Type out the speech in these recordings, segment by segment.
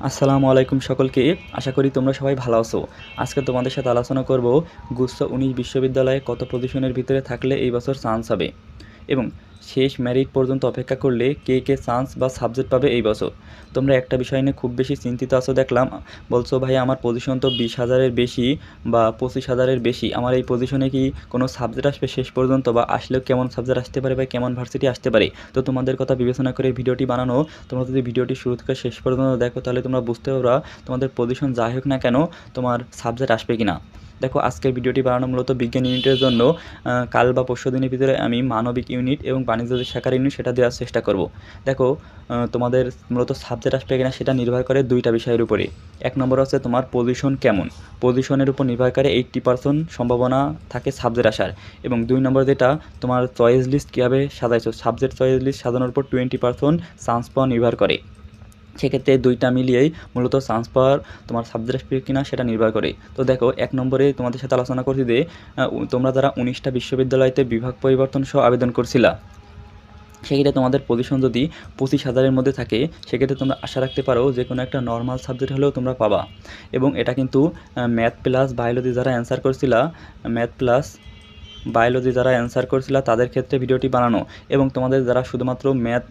আসসালামু আলাইকুম সকলকে। আশা করি তোমরা সবাই ভালো আছো। আজকে তোমাদের সাথে আলোচনা করব গুচ্ছ উনিশ বিশ্ববিদ্যালয়ে কত পজিশনের ভিতরে থাকলে এই বছর চান্স হবে। এবং শেষ ম্যারিট পর্যন্ত অপেক্ষা করলে কে কে চান্স বা সাবজেক্ট পাবে এই বছর। তোমরা একটা বিষয় নিয়ে খুব বেশি চিন্তিত আছো দেখলাম। বলছো, ভাই, আমার পজিশন তো বিশ হাজারের বেশি বা পঁচিশ হাজারের বেশি। আমার এই পজিশনে কি কোনো সাবজেক্ট আসবে শেষ পর্যন্ত বা আসলেও কেমন সাবজেক্ট আসতে পারে বা কেমন ভার্সিটি আসতে পারে? তো তোমাদের কথা বিবেচনা করে ভিডিওটি বানানো। তোমরা যদি ভিডিওটি শুরু থেকে শেষ পর্যন্ত দেখো, তাহলে তোমরা বুঝতে পারবা তোমাদের পজিশন যাই হোক না কেন তোমার সাবজেক্ট আসবে কি না দেখো, আজকের ভিডিওটি বানানো মূলত বিজ্ঞান ইউনিটের জন্য কাল বা পরশু দিনের ভিতরে আমি মানবিক ইউনিট এবং বাণিজ্য শাখার ইউনিট সেটা দেওয়ার চেষ্টা করব। দেখো তোমাদের মূলত সাবজেক্ট আসবে কিনা সেটা নির্ভর করে দুইটা বিষয়ের উপরে। এক নম্বর হচ্ছে তোমার পজিশন কেমন? পজিশনের উপর নির্ভর করে এইট্টি পার্সেন্ট সম্ভাবনা থাকে সাবজেক্ট আসার এবং দুই নম্বর যেটা, তোমার চয়েস লিস্ট কীভাবে সাজাইছো? সাবজেক্ট চয়েস লিস্ট সাজানোর উপর টোয়েন্টি পার্সেন্ট চান্স পাওয়া নির্ভর করে। সেক্ষেত্রে দুইটা মিলিয়েই মূলত চান্স পাওয়ার তোমার সাবজেক্ট আসবে কিনা সেটা নির্ভর করে। তো দেখো, এক নম্বরে তোমাদের সাথে আলোচনা করছি যে তোমরা যারা উনিশটা বিশ্ববিদ্যালয়তে বিভাগ পরিবর্তন সহ আবেদন করছিলা, সেক্ষেত্রে তোমাদের পজিশন যদি পঁচিশ হাজারের মধ্যে থাকে, সেক্ষেত্রে তোমরা আশা রাখতে পারো যে, কোনো একটা নর্মাল সাবজেক্ট হলেও তোমরা পাবা। এবং এটা কিন্তু ম্যাথ প্লাস বায়োলজি যারা অ্যান্সার করছিলা ম্যাথ প্লাস বায়োলজি যারা অ্যান্সার করছিলা, তাদের ক্ষেত্রে ভিডিওটি বানানো। এবং তোমাদের যারা শুধুমাত্র ম্যাথ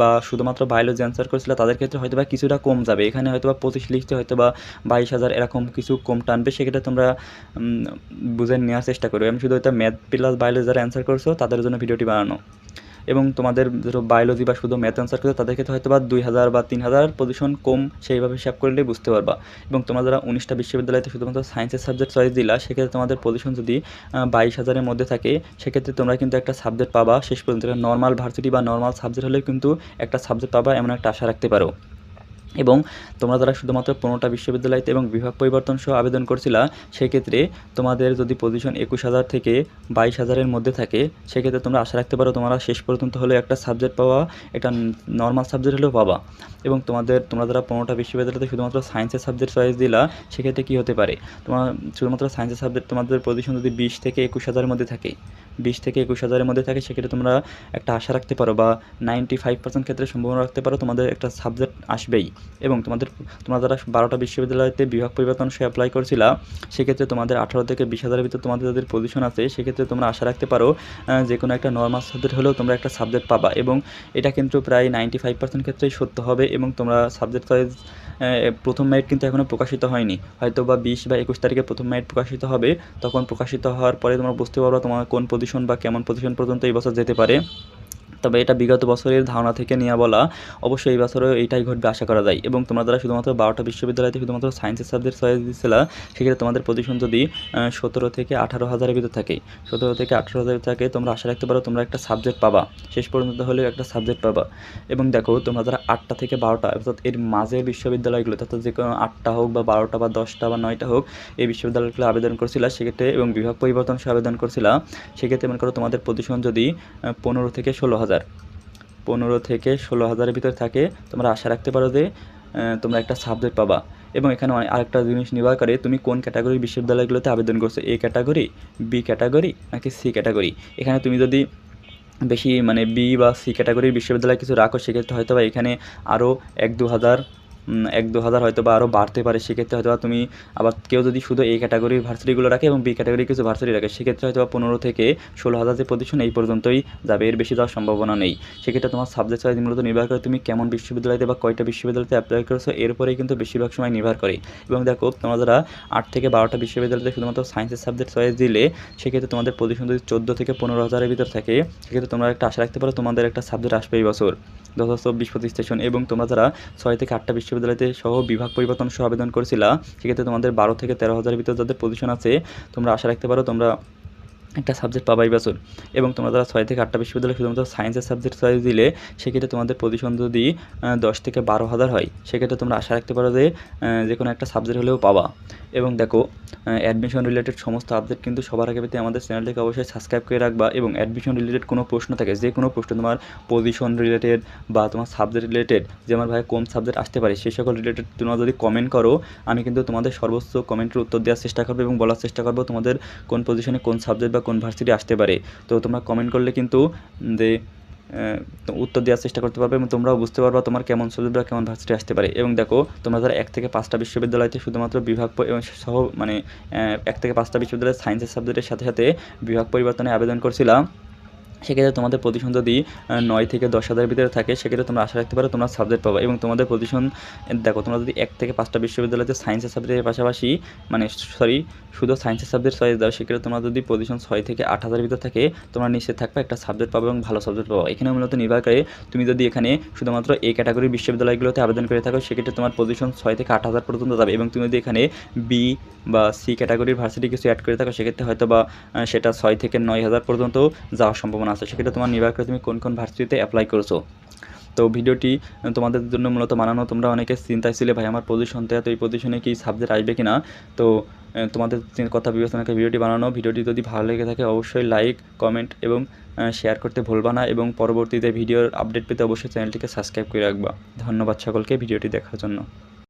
বা শুধুমাত্র বায়োলজি অ্যান্সার করেছিল, তাদের ক্ষেত্রে হয়তো বা কিছুটা কম যাবে। এখানে হয়তো বা পঁচিশ লিখতে হয়তো বা বাইশ হাজার এরকম কিছু কম টানবে, সেক্ষেত্রে তোমরা বুঝে নেওয়ার চেষ্টা করবে। আমি শুধু হয়তো ম্যাথ প্লাস বায়োলজি যারা অ্যান্সার করছ, তাদের জন্য ভিডিওটি বানানো। এবং তোমাদের বায়োলজি বা শুধু ম্যাথ অ্যান্সার করতে তাদের ক্ষেত্রে হয়তো বা দুই হাজার বা তিন হাজার পজিশন কম সেইভাবে হিসাব করলেই বুঝতে পারবা। এবং তোমরা যারা উনিশটা বিশ্ববিদ্যালয়তে শুধুমাত্র সায়েন্সের সাবজেক্ট চয়েস দিলা, সেক্ষেত্রে তোমাদের পজিশন যদি বাইশ হাজারের মধ্যে থাকে, সেক্ষেত্রে তোমরা কিন্তু একটা সাবজেক্ট পাবা। শেষ পর্যন্ত নর্মাল ভার্সিটি বা নর্মাল সাবজেক্ট হলেও কিন্তু একটা সাবজেক্ট পাবা, এমন একটা আশা রাখতে পারো। এবং তোমরা যারা শুধুমাত্র পনেরোটা বিশ্ববিদ্যালয়তে এবং বিভাগ পরিবর্তন সহ আবেদন করছিলা, সেক্ষেত্রে তোমাদের যদি পজিশন একুশ হাজার থেকে বাইশ হাজারের মধ্যে থাকে, সেক্ষেত্রে তোমরা আশা রাখতে পারো তোমরা শেষ পর্যন্ত হলেও একটা সাবজেক্ট পাওয়া, একটা নর্মাল সাবজেক্ট হলেও পাবা। এবং তোমাদের, তোমরা যারা পনেরোটা বিশ্ববিদ্যালয়তে শুধুমাত্র সায়েন্সের সাবজেক্ট চয়েস দিলা, সেক্ষেত্রে কী হতে পারে? তোমার শুধুমাত্র সায়েন্সের সাবজেক্ট তোমাদের পজিশন যদি বিশ থেকে একুশ হাজারের মধ্যে থাকে বিশ থেকে একুশ হাজারের মধ্যে থাকে, সেক্ষেত্রে তোমরা একটা আশা রাখতে পারো বা নাইনটি ফাইভ পার্সেন্ট ক্ষেত্রে সম্ভাবনা রাখতে পারো, তোমাদের একটা সাবজেক্ট আসবেই। এবং তোমাদের, তোমরা যারা বারোটা বিশ্ববিদ্যালয়তে বিভাগ পরিবর্তন সে অ্যাপ্লাই করছিলা, সেক্ষেত্রে তোমাদের আঠারো থেকে বিশ হাজারের ভিতরে তোমাদের যাদের পজিশন আছে, সেক্ষেত্রে তোমরা আশা রাখতে পারো যে কোনো একটা নর্মাল সাবজেক্ট হলেও তোমরা একটা সাবজেক্ট পাবা। এবং এটা কিন্তু প্রায় নাইনটি ফাইভ পার্সেন্ট ক্ষেত্রেই সত্য হবে এবং তোমরা সাবজেক্ট চয়েস প্রথম মেরিট কিন্তু এখনও প্রকাশিত হয়নি। হয়তো বা বিশ বা একুশ তারিখে প্রথম মেরিট প্রকাশিত হবে। তখন প্রকাশিত হওয়ার পরে তোমরা বুঝতে পারবে তোমার কোন পজিশন বা কেমন পজিশন পর্যন্ত এই বছর যেতে পারে। তবে এটা বিগত বছরের ধারণা থেকে নিয়ে বলা অবশ্যই এই বছরেও এইটাই ঘটবে আশা করা যায়। এবং তোমরা যারা শুধুমাত্র বারোটা বিশ্ববিদ্যালয়তে শুধুমাত্র সায়েন্সের সাবজেক্ট চয়েস দিচ্ছিলা সেক্ষেত্রে তোমাদের পজিশন যদি সতেরো থেকে আঠারো হাজারের ভিতর থাকে। সতেরো থেকে আঠারো হাজার থাকে, তোমরা আশা রাখতে পারো তোমরা একটা সাবজেক্ট পাবা। শেষ পর্যন্ত হলেও একটা সাবজেক্ট পাবা। এবং দেখো, তোমরা যারা আটটা থেকে বারোটা, অর্থাৎ এর মাঝে বিশ্ববিদ্যালয়গুলো, অর্থাৎ যে কোনো আটটা হোক বা বারোটা বা দশটা বা নয়টা হোক, এই বিশ্ববিদ্যালয়গুলো আবেদন করছিলা, সেক্ষেত্রে এবং বিভাগ পরিবর্তন আবেদন করছিলা, সেক্ষেত্রে মনে করো তোমাদের পজিশন যদি পনেরো থেকে ষোলো হাজার পনেরো থেকে ষোলো হাজারের ভিতরে থাকে। তোমরা আশা রাখতে পারো যে তোমরা একটা সাবজেক্ট পাবা। এবং এখানে আরেকটা জিনিস নির্ভর করে, তুমি কোন ক্যাটাগরি বিশ্ববিদ্যালয়গুলোতে আবেদন করছ? এ ক্যাটাগরি বি ক্যাটাগরি নাকি সি ক্যাটাগরি এখানে তুমি যদি বেশি মানে বি বা সি ক্যাটাগরির বিশ্ববিদ্যালয় কিছু রাখো, সেক্ষেত্রে হয়তো বা এখানে আরও এক দু হাজার এক দু হাজার হয়তো বা আরও বাড়তে পারে, সেক্ষেত্রে হয়তো তুমি আবার কেউ যদি শুধু এই ক্যাটাগরির ভার্সিটিগুলো রাখে এবং বি ক্যাটাগরির কিছু ভার্সিটি রাখে, সেক্ষেত্রে হয়তো বা পনেরো থেকে ষোলো হাজার যে পজিশন এই পর্যন্তই যাবে, এর বেশি যাওয়ার সম্ভাবনা নেই। সেক্ষেত্রে তোমার সাবজেক্ট চয়েস মূলত নির্ভর করে তুমি কেমন বিশ্ববিদ্যালয়তে বা কয়টা বিশ্ববিদ্যালয়তে অ্যাপ্লাই করেছ, এরপরেই কিন্তু বেশিরভাগ সময় নির্ভর করে। এবং দেখো, তোমরা যারা আট থেকে বারোটা বিশ্ববিদ্যালয়তে শুধুমাত্র সায়েন্সের সাবজেক্ট চয়েস দিলে, সেক্ষেত্রে তোমাদের পজিশন যদি চোদ্দ থেকে পনেরো হাজারের ভিতর থাকে, সেক্ষেত্রে তোমরা একটা আশা রাখতে পারো তোমাদের একটা সাবজেক্ট আসবে এই বছর। দশ হাজার চব্বিশ সেশন এবং তোমরা যারা ছয় থেকে আটটা বিশ্ববিদ্যালয়তে সহ বিভাগ পরিবর্তন সহ আবেদন করেছিলা। সেক্ষেত্রে তোমাদের বারো থেকে তেরো হাজারের ভিতরে যাদের পজিশন আছে, তোমরা আশা রাখতে পারো, তোমরা একটা সাবজেক্ট পাবাই বছর। এবং তোমরা যারা ছয় থেকে আটটা বিশ্ববিদ্যালয় শুধুমাত্র সায়েন্সের সাবজেক্ট চয়েস দিলে সেক্ষেত্রে তোমাদের পজিশন যদি দশ থেকে বারো হাজার হয়, সেক্ষেত্রে তোমরা আশা রাখতে পারো যে যে কোনো একটা সাবজেক্ট হলেও পাবা। এবং দেখো অ্যাডমিশন রিলেটেড সমস্ত আপডেট কিন্তু সবার আগে পেতে আমাদের চ্যানেলটিকে অবশ্যই সাবস্ক্রাইব করে রাখবা এবং অ্যাডমিশন রিলেটেড কোনো প্রশ্ন থাকে, যে কোনো প্রশ্ন তোমার পজিশন রিলেটেড বা তোমার সাবজেক্ট রিলেটেড যে আমার ভাই কোন সাবজেক্ট আসতে পারে সেই সকল রিলেটেড তোমরা যদি কমেন্ট করো, আমি কিন্তু তোমাদের সর্বোচ্চ কমেন্টের উত্তর দেওয়ার চেষ্টা করব এবং বলার চেষ্টা করব তোমাদের কোন পজিশনে কোন সাবজেক্ট বা কোন ভার্সিটি আসতে পারে। তো তোমরা কমেন্ট করলে কিন্তু যে উত্তর দেওয়ার চেষ্টা করতে পারবে এবং তোমরাও বুঝতে পারবা তোমার কেমন সুযোগ বা কেমন ভার্সিটি আসতে পারে। এবং দেখো, তোমরা যারা এক থেকে পাঁচটা বিশ্ববিদ্যালয়তে শুধুমাত্র বিভাগ এবং সহ মানে এক থেকে পাঁচটা বিশ্ববিদ্যালয়ের সায়েন্সের সাবজেক্টের সাথে সাথে বিভাগ পরিবর্তনে আবেদন করছিলাম। সেক্ষেত্রে তোমাদের পজিশন যদি নয় থেকে দশ হাজারের ভিতরে থাকে, সেক্ষেত্রে তোমরা আশা রাখতে পারো তোমরা সাবজেক্ট পাবো এবং তোমাদের পজিশন দেখো তোমরা যদি এক থেকে পাঁচটা বিশ্ববিদ্যালয়তে সায়েন্সের সাবজেক্টের পাশাপাশি মানে সরি শুধু সায়েন্সের সাবজেক্ট চয়েস দাও, সেক্ষেত্রে তোমরা যদি পজিশন ছয় থেকে আট হাজারের ভিতরে থাকে, তোমরা নিশ্চিত থাকবে একটা সাবজেক্ট পাবে এবং ভালো সাবজেক্ট পাবো। এখানে মূলত নির্ভর করে তুমি যদি এখানে শুধুমাত্র এই ক্যাটাগরির বিশ্ববিদ্যালয়গুলোতে আবেদন করে থাকো, সেক্ষেত্রে তোমার পজিশন ছয় থেকে আট হাজার পর্যন্ত যাবে এবং তুমি যদি এখানে বি বা সি ক্যাটাগরির ভার্সিটি কিছু অ্যাড করে থাকো, সেক্ষেত্রে হয়তো বা সেটা ছয় থেকে নয় হাজার পর্যন্ত যাওয়ার সম্ভাবনা আছে, সেক্ষেত্রে তোমার নির্ভর করে তুমি কোন কোন ভার্সিটিতে অ্যাপ্লাই করছ? তো ভিডিওটি তোমাদের জন্য মূলত বানানো তোমরা অনেকে চিন্তায় ছিলে, ভাই, আমার পজিশন তো এই পজিশনে কি সাবজেক্ট আসবে কিনা? তো তোমাদের কথা বিবেচনা করে ভিডিওটি বানানো, ভিডিওটি যদি ভালো লেগে থাকে, অবশ্যই লাইক কমেন্ট এবং শেয়ার করতে ভুলবা না এবং পরবর্তীতে ভিডিওর আপডেট পেতে অবশ্যই চ্যানেলটিকে সাবস্ক্রাইব করে রাখবা। ধন্যবাদ সকলকে ভিডিওটি দেখার জন্য।